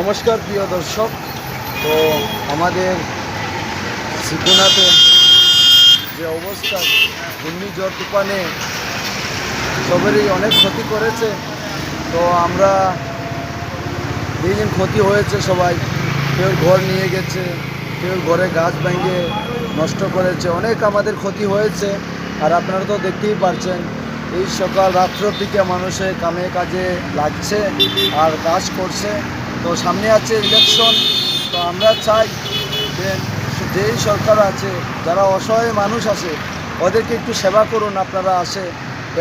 নমস্কার, প্রিয় দর্শক। তো আমাদের সিকুনাতে যে অবস্থা ঘূর্ণিঝড় তুফানে সবেরই অনেক ক্ষতি করেছে। তো আমরা এই দিন ক্ষতি হয়েছে সবাই। কেউ ঘর নিয়ে গেছে, কেউ ঘরে গাছ ভেঙে নষ্ট করেছে। অনেক আমাদের ক্ষতি হয়েছে। আর আপনারা তো দেখতেই পারছেন, এই সকাল রাত্র থেকে মানুষের কামে কাজে লাগছে আর কাজ করছে। তো সামনে আছে ইলেকশন তো আমরা চাই যে যেই সরকার আছে, যারা অসহায় মানুষ আছে, ওদেরকে একটু সেবা করুন আপনারা আসে।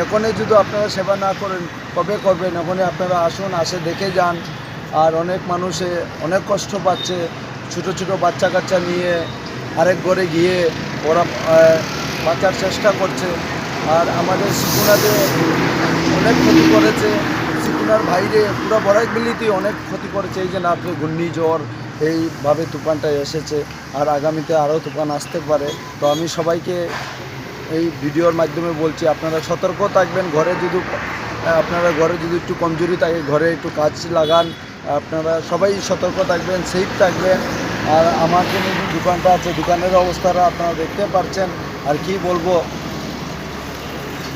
এখনই যদি আপনারা সেবা না করেন, কবে করবেন? এখনই আপনারা আসুন, আসে দেখে যান। আর অনেক মানুষে অনেক কষ্ট পাচ্ছে, ছোট ছোট বাচ্চা কাচ্চা নিয়ে আরেক ঘরে গিয়ে ওরা বাঁচার চেষ্টা করছে। আর আমাদের সিকুনাতে অনেক ক্ষতি করেছে সিকুনার বাইরে পুরো বরাকবিলিতে অনেক ক্ষতি করেছে। এই যে রাত্রে ঘূর্ণিঝড়, এইভাবে তুফানটা এসেছে, আর আগামীতে আরও তুফান আসতে পারে। তো আমি সবাইকে এই ভিডিওর মাধ্যমে বলছি, আপনারা সতর্ক থাকবেন, ঘরে যদি, আপনারা ঘরে যদি একটু কমজোরি থাকে, ঘরে একটু কাজ লাগান, আপনারা সবাই সতর্ক থাকবেন সেফ থাকবেন। আর আমার যে দোকানটা আছে, দোকানের অবস্থাটা আপনারা দেখতে পাচ্ছেন আর কি বলব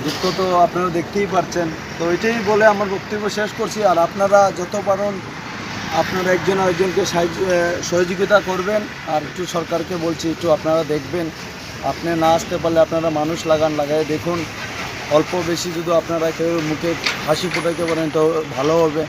দুঃখ তো আপনারা দেখতেই পারছেন। তো এটাই বলে আমার বক্তব্য শেষ করছি। আর আপনারা যত পারেন আপনারা একজন আরেকজনকে সাহায্য সহযোগিতা করবেন। আর একটু সরকারকে বলছি, একটু আপনারা দেখবেন। আপনি না আসতে পারলে আপনারা মানুষ লাগান, লাগায় দেখুন। অল্প বেশি যদি আপনারা কেউ মুখে হাসি ফুটাইতে পারেন তো ভালো হবে।